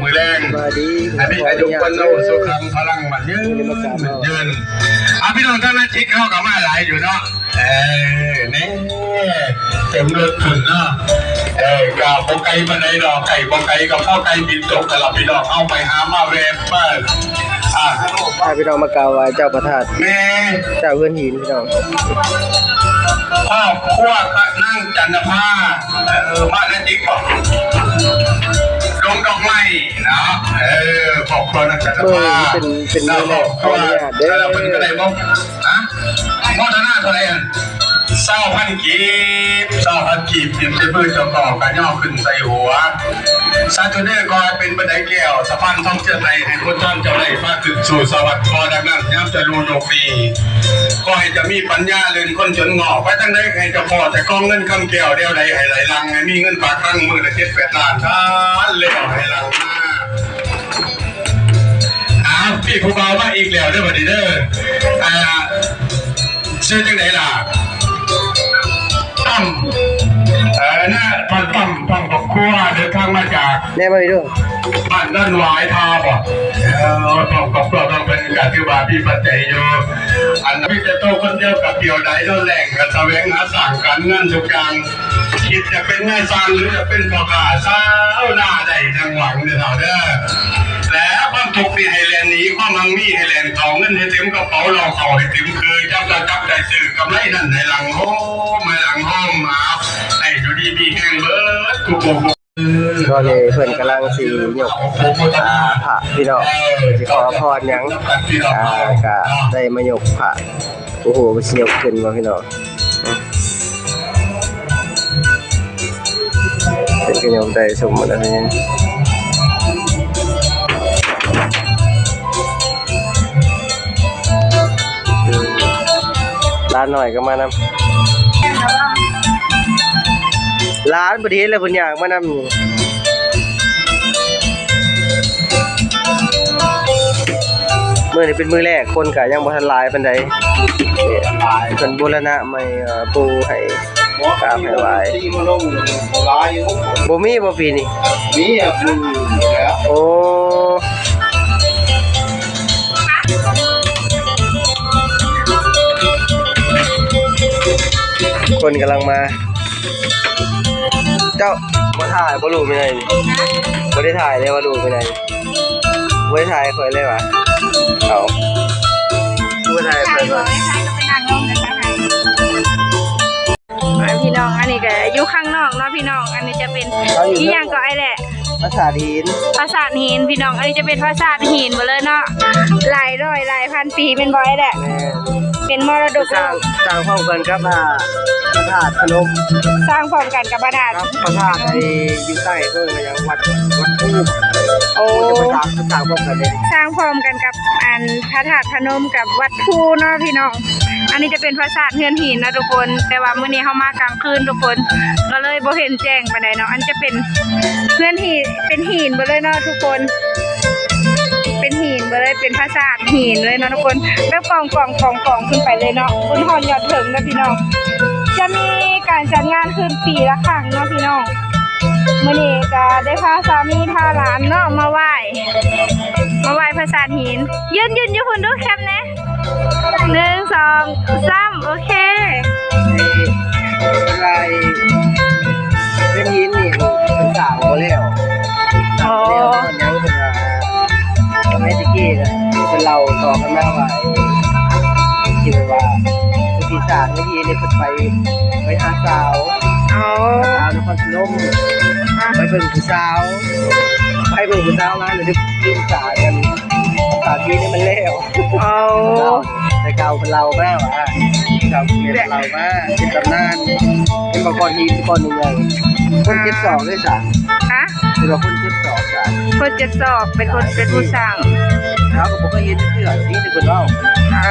มือแรงมาดีอันนี้อายุวันโนสุขังพลังมันยืนยืนอะพี่น้องท่านนั้นชิคเข้ากับมาหลายอยู่เนาะ เออนี่เต็มรถถึงเนาะ เออกาบไก่บันไดดอกไก่บไก่กับพ่อไก่บินตกแต่ละพี่น้องเอาไปหามาเวฟเปิดอะพาพี่น้องมากราบไหว้เจ้าประทาดแม่เจ้าเพื่อนหินพี่น้องพ่อขั้วก็นั่งจันทภาเออมาแล้วจิ๊กบอกล งดอกไม้นะเออบอกคนนักจันทเมื่อภานี้เป็นเป็นมื้อแรกขออนุญาตเด้แล้วเป็นก็อได้บอกนะมอดหน้าเท่าไหร่อะ เศร้าพันกีบเศร้าพันกีบเปลี่ยนใช้มือเจ้าต่อกันย่อขึ้นใส่หัวซาตูเดอร์ก็เป็นบันไดแก้วสะพานท่องเที่ยวไทยให้คนท่านเจ้าได้มาถึงสู่สวัสดิ์พอดังนั้นย้ำจะรู้โลกดีก็ให้จะมีปัญญาเลื่นคนจนงอกไปทั้งได้ให้จะพอแต่กองเงินคำแก้วเดียวใดให้ไหลลังให้มีเงินฝากครั้งมือละเจ็ดแปดล้านท่านเลี้ยวให้ลังมาอ้าวพี่ผู้เบามาอีกแล้วเด้อบัดนี้เด้ออ่าชื่อจังไหนล่ะ ตั้มเออน่าตั้มตั้มตั้มกับครัวเดินทางมาจากแน่มาดีด้วยบ้านด้านหวายทาบ่เออตั้มกับครัวต้องเป็นการที่ว่าพี่ปัจจัยอยู่อันนั้นพี่จะโตคนเดียวกับเดียวใดโดนแหล่งกับแสวงหาสั่งการเงินทุกอย่างคิดจะเป็นนายสร้างหรือจะเป็นพ่อค้าเช้าหน้าได้ทั้งหวังเด้อเท่าเด้อแล้วความทุกข์นี่ให้แลนหนีความมังมีให้แลนเขาเงินให้เต็มกระเป๋าเราเขาให้เต็มคือจับจะจับใจซื้อกำไรนั่นในหลังโฮม ก็เลยเพิ่อนกำลังสิยกอ่าพระพี่น้องสิขอพรยังอ่าก็ได้มายกพระโอ้โหมันสิยกขึ้นว่าพี่น้องเป็นก็ยกได้สมมุติแล้วนี่อืมร้านหน่อยก็มานำ ร้านประเทศอะไรบางอย่างมานำอยู่เมื่อนี้เป็นมือแรกคนก็ยังบ่ทันหลายปานใดเนี่ยเพิ่นบูรณะใหม่เอ่อปูให้กราบให้ไหว้ที่มาลงหลายอยู่บ่มีบ่ปีนี้มีอะมึงแล้วโอ้คนกำลังมา เจ้าบ่ถ่ายบ่รู้ไปไหนนี่บ่ได้ถ่ายเลยว่ารู้ไปไหนบ่ได้ถ่ายเคยเลยวะเอาบ่ได้ถ่ายข่อยว่าพี่น้อง อันนี้ก็อยู่ข้างนอกเนาะพี่น้อง อันนี้จะเป็นอีหยังก็ไอ้แหละ ภาษาดินปราสาทหินพี่น้อง อันนี้จะเป็นปราสาทหินหมดเลยเนาะ หลายร้อยหลายพันปีเป็นบ่อยแหละแม่เป็นมรดกสร้างสร้างพร้อมกันกับอ่าพระธาตุพนมสร้างพร้อมกันกับบาดาลครับพระธาตุไอ้อยู่ใต้เพิ่นก็ยังวัดวัดภูโอ้โอ้จะประสานประสานพร้อมกันเลยสร้างพร้อมกันกับอันพระธาตุพนมกับวัดภูเนาะพี่น้อง อันนี้จะเป็นปราสาทเฮือนหินนะทุกคน แต่ว่ามื้อนี้เฮามากลางคืนทุกคน ก็เลยบ่เห็นแจ้งไปานเนาะ อันจะเป็นเฮือนหินเป็นหินเบ่เลยเนาะทุกคน เป็นหินไปเลยเป็นปราสาทหินเลยเนาะทุกคนแล้วกองกองกองกองขึ้นไปเลยเนาะบนหอนยอดถึงนะพี่น้อง จะมีการจัดงานขึ้นปีละครั้งเนาะพี่น้องมื่อนี้ก็ได้พาสามีพาหลานเนาะมาไหว้มาไหว้ปราสาทหิน ยืนยืนอยู่คุณดูแคปนะ หนึ่งสองสามโอเคไอ้อะไรเป็นหินนี่เป็นสร้างบ่แล้วโอ้แล้วมันยังเป็นว่าสมัยตะกี้ก็เป็นเราต่อกันมาว่าไอ้ที่ว่าคือปีศาจเมื่อกี้เนี่ยเพิ่นไปไปหาสาวสาวนครพนมไปเบิ่งผู้สาวไปเบิ่งผู้สาวมาเลยลืมสากัน สามปีนี้มันเล่วเอาแต่เก่าเป็นเราแม่หวะเก่าเกียนเราแม่เป็นตำนานเป็นมังกรหินก้อนหนึ่งเลยคนเจ็ดสองด้วยจ้ะฮะเป็นเราคนเจ็ดสองจ้ะคนเจ็ดสองเป็นคนเป็นผู้สร้างเขาก็บอกว่าเย็นเพื่อนนี่จะเป็นเล่าอ่า